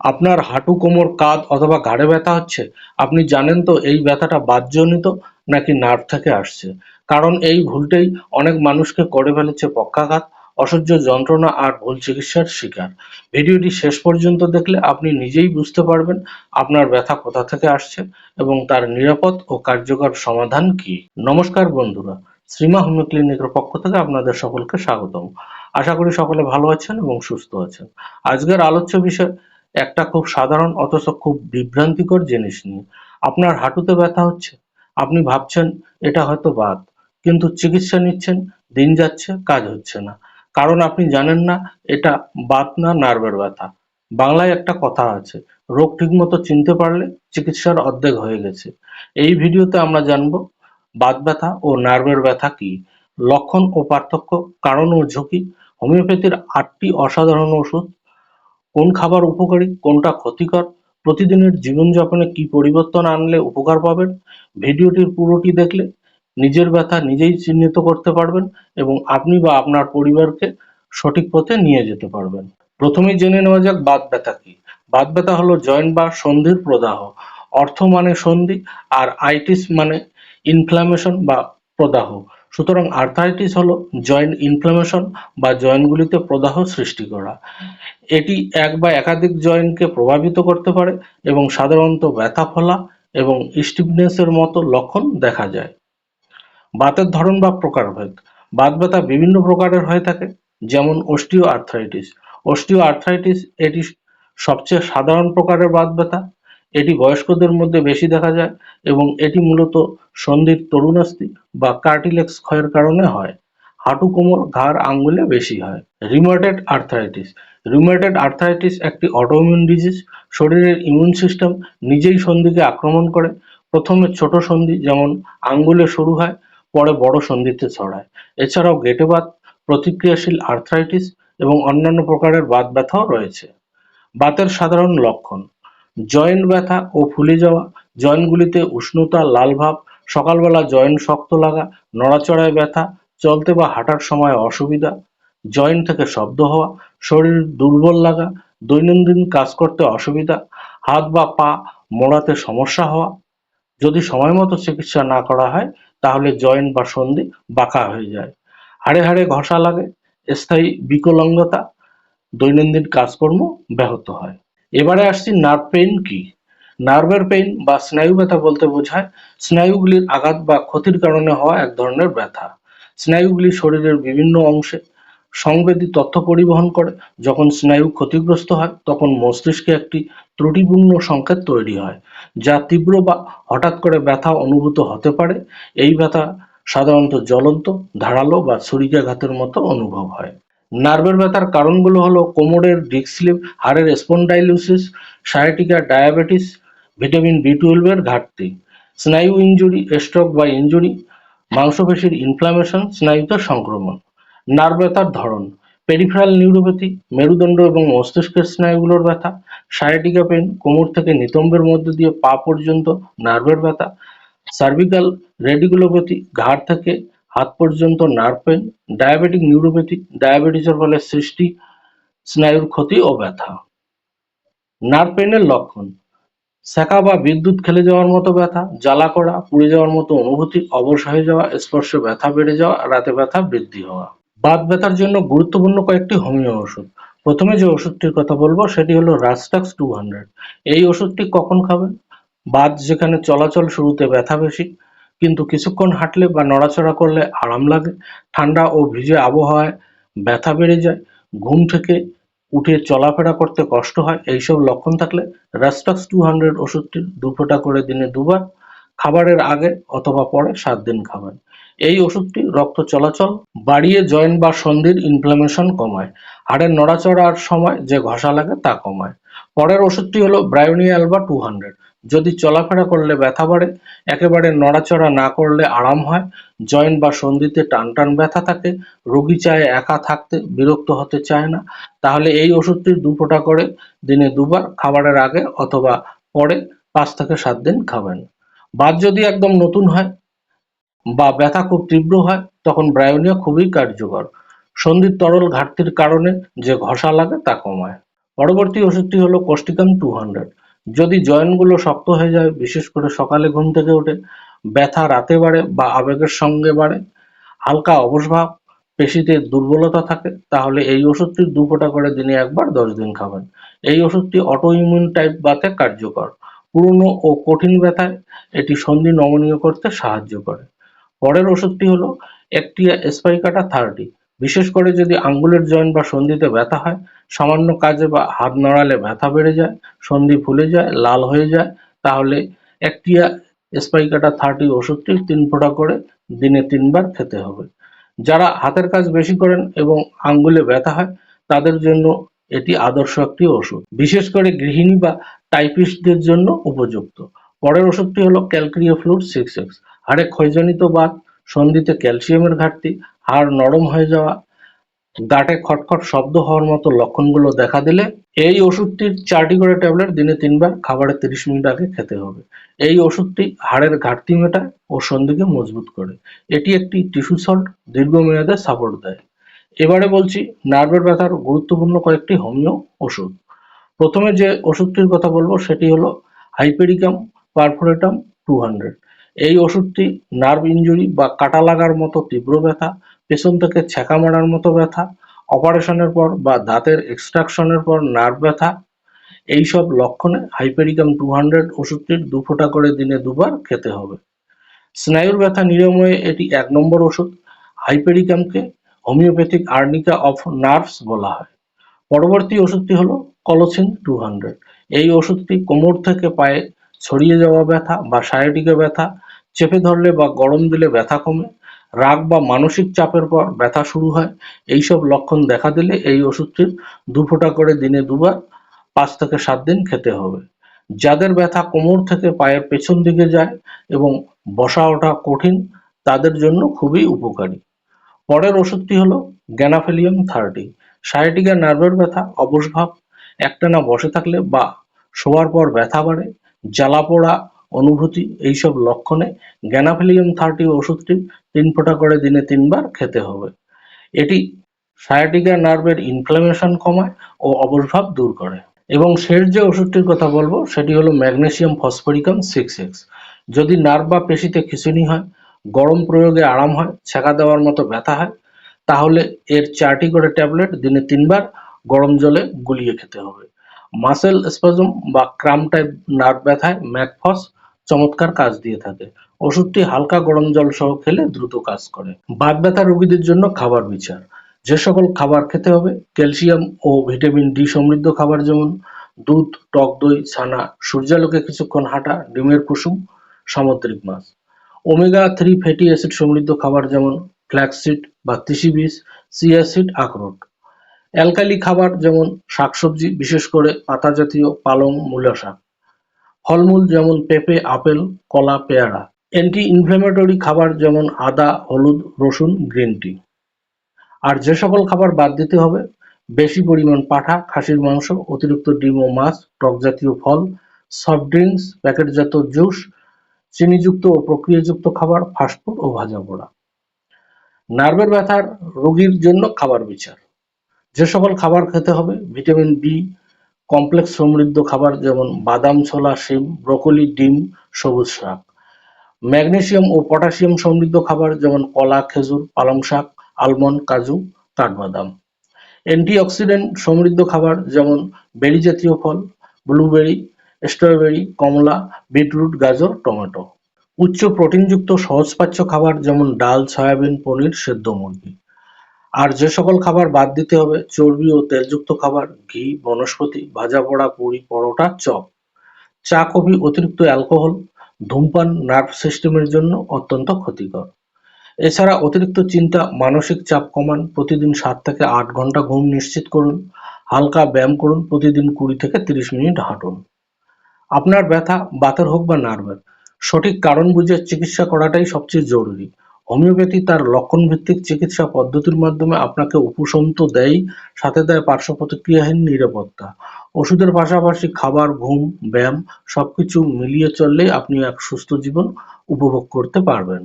আপনার হাঁটু, কোমর, কাঁধ অথবা ঘাড়ে ব্যথা হচ্ছে? আপনি জানেন তো এই ব্যথাটা বাতজনিত নাকি নার্ভ থেকে আসছে? কারণ এই ভুলটাই অনেক মানুষকে করে ফেলেছে পক্ষাঘাত, অসহ্য যন্ত্রণা আর ভুল চিকিৎসার শিকার। ভিডিওটি শেষ পর্যন্ত দেখলে আপনি নিজেই বুঝতে পারবেন আপনার ব্যথা কোথা থেকে আসছে এবং তার নিরাপদ ও কার্যকর সমাধান কি। নমস্কার বন্ধুরা, শ্রীমা হোমিও ক্লিনিকের পক্ষ থেকে আপনাদের সকলকে স্বাগতম। আশা করি সকলে ভালো আছেন এবং সুস্থ আছেন। আজকের আলোচ্য বিষয় একটা খুব সাধারণ, অথচ খুব বিভ্রান্তিকর জিনিস নিয়ে। আপনার হাঁটুতে ব্যথা হচ্ছে, আপনি ভাবছেন এটা হয়তো বাত কিন্তু চিকিৎসা নিচ্ছেন, দিন যাচ্ছে, কাজ হচ্ছে না। কারণ আপনি জানেন না, এটা বাত না, নার্ভের ব্যথা। বাংলায় একটা কথা আছে, রোগ ঠিকমতো চিনতে পারলে চিকিৎসার অর্ধেক হয়ে গেছে। এই ভিডিওতে আমরা জানব, বাত ব্যথা ও নার্ভের ব্যথা কি, লক্ষণ ও পার্থক্য, কারণ ও ঝুঁকি, হোমিওপ্যাথির আটটি অসাধারণ ওষুধ কোন খাবার উপকারী, কোনটা ক্ষতিকর, প্রতিদিনের জীবনযাপনে কি পরিবর্তন আনলে উপকার পাবেন, ভিডিওটির পুরোটি দেখলে নিজের ব্যথা নিজেই চিহ্নিত করতে পারবেন এবং আপনি বা আপনার পরিবারকে সঠিক পথে নিয়ে যেতে পারবেন। প্রথমেই জেনে নেওয়া যাক বাত ব্যথা কি। বাত ব্যথা হলো জয়েন্ট বা সন্ধির প্রদাহ। অর্থ মানে সন্ধি আর আইটিস মানে ইনফ্ল্যামেশন বা প্রদাহ। সুতরাং আর্থারাইটিস হলো জয়েন্ট ইনফ্ল্যামেশন বা জয়েন্টগুলিতে প্রদাহ সৃষ্টি করা। এটি এক বা একাধিক জয়েন্টকে প্রভাবিত করতে পারে এবং সাধারণত ব্যথা ফলা এবং স্টিফনেসের মতো লক্ষণ দেখা যায়। বাতের ধরন বা প্রকারভেদ। বাত ব্যথা বিভিন্ন প্রকারের হয়ে থাকে, যেমন অস্টিও আর্থারাইটিস অস্টিও আর্থ্রাইটিস এটি সবচেয়ে সাধারণ প্রকারের বাত ব্যথা। এটি বয়স্কদের মধ্যে বেশি দেখা যায় এবং এটি মূলত সন্ধির তরুণাস্থি বা কার্টিলেক্স ক্ষয়ের কারণে হয়। হাঁটু কোমর ঘাড় আঙ্গুলে বেশি হয়। Rheumatoid arthritis. রিউমেটয়েড আর্থ্রাইটিস একটি অটোইমিউন ডিজিজ। শরীরের ইমিউন সিস্টেম নিজেই সন্ধিকে আক্রমণ করে। প্রথমে ছোট সন্ধি যেমন আঙ্গুলে শুরু হয়, পরে বড় সন্ধিতে ছড়ায়। এছাড়াও গেটে বাত প্রতিক্রিয়াশীল আর্থ্রাইটিস এবং অন্যান্য প্রকারের বাত ব্যথাও রয়েছে। বাতের সাধারণ লক্ষণ। জয়েন্ট ব্যথা ও ফুলে যাওয়া, জয়েন্টগুলিতে উষ্ণতা, লাল ভাব, সকালবেলা জয়েন্ট শক্ত লাগা, নড়াচড়ায় ব্যথা, চলতে বা হাঁটার সময় অসুবিধা, জয়েন্ট থেকে শব্দ হওয়া, শরীর দুর্বল লাগা, দৈনন্দিন কাজ করতে অসুবিধা, হাত বা পা মোড়াতে সমস্যা হওয়া। যদি সময় মতো চিকিৎসা না করা হয়, তাহলে জয়েন্ট বা সন্ধি বাঁকা হয়ে যায়। হাড়ে হাড়ে ঘষা লাগে, স্থায়ী বিকলাঙ্গতা, দৈনন্দিন কাজকর্ম ব্যাহত হয়। এবারে আসছি নার্ভ পেইন কি? নার্ভের পেইন বা স্নায়ু ব্যথা বলতে বোঝায়। স্নায়ুগুলির আঘাত বা ক্ষতির কারণে হওয়া এক ধরনের ব্যথা। স্নায়ুগুলি শরীরের বিভিন্ন অংশে সংবেদী তথ্য পরিবহন করে। যখন স্নায়ু ক্ষতিগ্রস্ত হয়, তখন মস্তিষ্কে একটি ত্রুটিপূর্ণ সংকেত তৈরি হয়, যা তীব্র বা হঠাৎ করে ব্যথা অনুভূত হতে পারে। এই ব্যথা সাধারণত জ্বলন্ত, ধারালো বা ছুরিকাঘাতের মতো অনুভব হয়। নার্ভের ব্যথার কারণগুলো হলো কোমরের ডিস্ক স্লিপ, হাড়ের spondylosis sciatica diabetes vitamin B টুয়েলভের ঘাটতি, স্নায়ু ইনজুরি স্ট্রোক বা ইনজুরি মাংসপেশির ইনফ্লামেশন স্নায়ুতে সংক্রমণ, নার্ভ ব্যথার ধরন পেরিফেরাল নিউরোপ্যাথি মেরুদণ্ড এবং মস্তিষ্কের স্নায়ুগুলোর ব্যথা সায়াটিকা পেন কোমর থেকে নিতম্বের মধ্য দিয়ে পা পর্যন্ত নার্ভের ব্যথা সার্ভিক্যাল রেডিগুলোপ্যাথি ঘাড় থেকে হাত পর্যন্ত নার্ভ পেন ডায়াবেটিক নিউরোপ্যাথি ডায়াবেটিসের ফলে সৃষ্টি স্নায়ুর ক্ষতি ও ব্যথা। নার্ভ পেনের লক্ষণ। সেকা বা বিদ্যুৎ খেলে যাওয়ার মতো ব্যথা, জ্বালা করা, পুড়ে যাওয়ার মতো অনুভূতি, অবশ হয়ে যাওয়া, স্পর্শে ব্যথা বেড়ে যাওয়া, রাতে ব্যথা বৃদ্ধি হওয়া। বাত ব্যথার জন্য গুরুত্বপূর্ণ কয়েকটি হোমিও ওষুধ। প্রথমে যে ওষুধটির কথা বলব, সেটি হলো রাস্টাক্স টু হান্ড্রেড এই ওষুধটি কখন খাবেন? বাত যেখানে চলাচল শুরুতে ব্যথা বেশি কিন্তু কিছুক্ষণ হাঁটলে বা নড়াচড়া করলে আরাম লাগে। ঠান্ডা ও ভিজে আবহাওয়ায় ব্যথা বেড়ে যায়। ঘুম থেকে উঠে চলাফেরা করতে কষ্ট হয়। এইসব লক্ষণ থাকলে রাস্টাক্স টু হান্ড্রেড ওষুধটি দু ফোঁটা করে দিনে দুবার, খাবারের আগে অথবা পরে সাত দিন খাবেন। এই ওষুধটি রক্ত চলাচল বাড়িয়ে জয়েন্ট বা সন্ধির ইনফ্লামেশন কমায়। হাড়ের নড়াচড়ার সময় যে ঘষা লাগে তা কমায়। পরের ওষুধটি হলো ব্রায়োনিয়া অ্যালবা টু হান্ড্রেড যদি চলাফেরা করলে ব্যথা বাড়ে, একেবারে নড়াচড়া না করলে আরাম হয়, জয়েন্ট বা সন্ধিতে টান টান ব্যথা থাকে, রোগী চায় একা থাকতে, বিরক্ত হতে চায় না, তাহলে এই ওষুধটি দু ফোঁটা করে দিনে দুবার, খাবারের আগে অথবা পরে পাঁচ থেকে সাত দিন খাবেন। বাত যদি একদম নতুন হয় বা ব্যথা খুব তীব্র হয়, তখন ব্রায়োনিয়া খুবই কার্যকর। সন্ধির তরল ঘাটতির কারণে যে ঘষা লাগে তা কমায়। পরবর্তী ওষুধটি হলো কোস্টিকাম টু হান্ড্রেড। যদি জয়েন্টগুলো শক্ত হয়ে যায়, বিশেষ করে সকালে ঘুম থেকে উঠে ব্যথা রাতে বাড়ে বা আবেগের সঙ্গে বাড়ে, হালকা অবসভাব পেশিতে দুর্বলতা থাকে, তাহলে এই ওষুধটি দু ফোঁটা করে দিনে একবার দশ দিন খাবেন। এই ওষুধটি অটো ইমিউন টাইপ বাতে কার্যকর। পুরনো ও কঠিন ব্যথায় এটি সন্ধি নমনীয় করতে সাহায্য করে। পরের ওষুধটি হলো একটিয়া স্পাইকাটা থার্টি। বিশেষ করে যদি আঙ্গুলের জয়েন্ট বা সন্ধিতে ব্যথা হয়, সামান্য কাজে বা হাত নাড়ালে ব্যথা বেড়ে যায়, সন্ধি ফুলে যায়, লাল হয়ে যায়, তাহলে একটিয়া স্পাইকাটা থার্টি ওষুধটি তিন ফোঁটা করে দিনে তিনবার খেতে হবে। যারা হাতের কাজ বেশি করেন এবং আঙ্গুলে ব্যথা হয়, তাদের জন্য এটি আদর্শ একটি ওষুধ। বিশেষ করে গৃহিণী বা টাইপিস্টদের জন্য উপযুক্ত। পরের ওষুধটি হলো ক্যালক্রিয়া ফ্লুর সিক্স এক্স হাড়ে ক্ষয়জনিত বাত, সন্ধিতে ক্যালসিয়ামের ঘাটতি হাড় নরম হয়ে যাওয়া দাঁতে খটখট শব্দ হওয়ার মতো লক্ষণগুলো দেখা দিলে এই ওষুধটির চারটি করে ট্যাবলেট দিনে তিনবার খাবারের তিরিশ মিনিট আগে খেতে হবে। এই ওষুধটি হাড়ের ঘাটতি মেটায় ও সন্ধিকে মজবুত করে। এটি একটি টিস্যু সল্ট, দীর্ঘমেয়াদে সাপোর্ট দেয়। এবারে বলছি, নার্ভের ব্যথার গুরুত্বপূর্ণ কয়েকটি হোমিও ওষুধ। প্রথমে যে ওষুধটির কথা বলব, সেটি হলো হাইপেরিকাম পারফোরেটাম টু হান্ড্রেড। এই ওষুধটি নার্ভ ইনজুরি বা কাটা লাগার মতো তীব্র ব্যথা, পেছন থেকে ছ্যাঁকা মারার মতো ব্যথা, অপারেশনের পর বা দাঁতের এক্সট্রাকশনের পর নার্ভ ব্যথা, এইসব লক্ষণে হাইপেরিকাম টু হান্ড্রেড ওষুধটির দু ফোঁটা করে দিনে দুবার খেতে হবে। স্নায়ুর ব্যথা নিরাময়ে এটি এক নম্বর ওষুধ। হাইপেরিকামকে হোমিওপ্যাথিক আর্নিকা অফ নার্ভস বলা হয়। পরবর্তী ওষুধটি হলো কলোসিন টু হান্ড্রেড। এই ওষুধটি কোমর থেকে পায়ে ছড়িয়ে যাওয়া ব্যথা বা সায়াটিকা ব্যথা, চেপে ধরলে বা গরম দিলে ব্যথা কমে, রাগ বা মানসিক চাপের পর ব্যথা শুরু হয়। এইসব লক্ষণ দেখা দিলে এই ওষুধটির দু ফোঁটা করে দিনে দুবার পাঁচ থেকে সাত দিন খেতে হবে। যাদের ব্যথা কোমর থেকে পায়ের পেছন দিকে যায় এবং বসা ওঠা কঠিন, তাদের জন্য খুবই উপকারী। পরের ওষুধটি হলো গ্যানাফেলিয়াম থার্টি। সায়াটিকা নার্ভের ব্যথা অবসভাব একটানা বসে থাকলে বা শোয়ার পর ব্যথা বাড়ে জ্বালা পোড়া অনুভূতি এইসব লক্ষণে গ্যানাফেলিয়াম থার্টি ওষুধটি তিন ফোঁটা করে দিনে তিনবার খেতে হবে। এটি সায়াটিকা নার্ভের ইনফ্লামেশন কমায় ও অবসভাব দূর করে। এবং শেষ যে ওষুধটির কথা বলব, সেটি হলো ম্যাগনেসিয়াম ফসফরিকাম সিক্স এক্স যদি নার্ভ বা পেশিতে খিঁচুনি হয়, গরম প্রয়োগে আরাম হয় ছেঁকা দেওয়ার মতো ব্যথা হয়, তাহলে এর চারটি করে ট্যাবলেট দিনে তিনবার গরম জলে গুলিয়ে খেতে হবে। মাসেল স্পাজম বা ক্রাম টাইপ নার্ভ ব্যথায় ম্যাকফস চমৎকার কাজ দিয়ে থাকে। ওষুধটি হালকা গরম জল সহ খেলে দ্রুত কাজ করে। বাত ব্যথা রোগীদের জন্য খাবার বিচার। যে সকল খাবার খেতে হবে, ক্যালসিয়াম ও ভিটামিন ডি সমৃদ্ধ খাবার যেমন দুধ, টক দই, ছানা, সূর্যালোকে কিছুক্ষণ হাঁটা, ডিমের কুসুম, সামুদ্রিক মাছ। ওমেগা থ্রি ফ্যাটি অ্যাসিড সমৃদ্ধ খাবার যেমন ফ্ল্যাক্সিড বা তিসি বীজ চিয়া সিড, আখরোট। অ্যালকালি খাবার যেমন শাকসবজি, বিশেষ করে পাতা জাতীয় পালং মূলা শাক। ফলমূল যেমন পেঁপে, আপেল, কলা, পেয়ারা। অ্যান্টি ইনফ্ল্যামেটরি খাবার যেমন আদা, হলুদ, রসুন গ্রিন টি আর যে সকল খাবার বাদ দিতে হবে, বেশি পরিমাণ পাঠা, খাসির মাংস, অতিরিক্ত ডিম ও মাছ, টক জাতীয় ফল সফট ড্রিঙ্কস প্যাকেটজাত জুস, চিনিযুক্ত ও প্রক্রিয়াযুক্ত খাবার ফাস্টফুড ও ভাজা পোড়া। নার্ভের ব্যথার রোগীর জন্য খাবার বিচার। যে সকল খাবার খেতে হবে, ভিটামিন বি কমপ্লেক্স সমৃদ্ধ খাবার যেমন বাদাম, ছোলা, শিম, ব্রোকলি, ডিম, সবুজ শাক। ম্যাগনেসিয়াম ও পটাশিয়াম সমৃদ্ধ খাবার যেমন কলা, খেজুর, পালং শাক, আলমন্ড, কাজু, কাঠবাদাম। অ্যান্টিঅক্সিডেন্ট সমৃদ্ধ খাবার যেমন বেরি জাতীয় ফল, ব্লুবেরি, স্ট্রবেরি, কমলা, বিটরুট, গাজর, টমেটো। উচ্চ প্রোটিনযুক্ত সহজপাচ্য খাবার যেমন ডাল, সয়াবিন, পনির, সেদ্ধ মুরগি। আর যে সকল খাবার বাদ দিতে হবে। চর্বি ও তেলযুক্ত খাবার, ঘি, বনস্পতি ভাজা পোড়া পুরি, পরোটা, চপ। চা, কফি, অতিরিক্ত অ্যালকোহল, ধূমপান নার্ভ সিস্টেমের জন্য অত্যন্ত ক্ষতিকর। এছাড়া অতিরিক্ত চিন্তা, মানসিক চাপ কমান, প্রতিদিন সাত থেকে আট ঘণ্টা ঘুম নিশ্চিত করুন, হালকা ব্যায়াম করুন, প্রতিদিন কুড়ি থেকে তিরিশ মিনিট হাঁটুন। আপনার ব্যথা, বাতের হোক বা নার্ভের সঠিক কারণ বুঝে চিকিৎসা করাটাই সবচেয়ে জরুরি। হোমিওপ্যাথি তার লক্ষণ ভিত্তিক চিকিৎসা পদ্ধতির মাধ্যমে আপনাকে উপশম তো দেয়ই সাথে দেয় পার্শ্ব প্রতিক্রিয়াহীন নিরাপত্তা। ওষুধের পাশাপাশি খাবার, ঘুম, ব্যায়াম সবকিছু মিলিয়ে চললেই আপনি এক সুস্থ জীবন উপভোগ করতে পারবেন।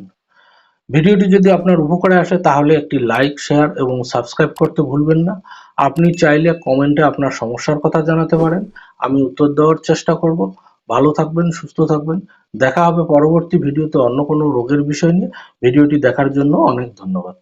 ভিডিওটি যদি আপনার উপকারে আসে তাহলে একটি লাইক, শেয়ার এবং সাবস্ক্রাইব করতে ভুলবেন না। আপনি চাইলে কমেন্টে আপনার সমস্যার কথা জানাতে পারেন। আমি উত্তর দেওয়ার চেষ্টা করব। ভালো থাকবেন, সুস্থ থাকবেন। দেখা হবে পরবর্তী ভিডিওতে অন্য কোনো রোগের বিষয় নিয়ে। ভিডিওটি দেখার জন্য অনেক ধন্যবাদ।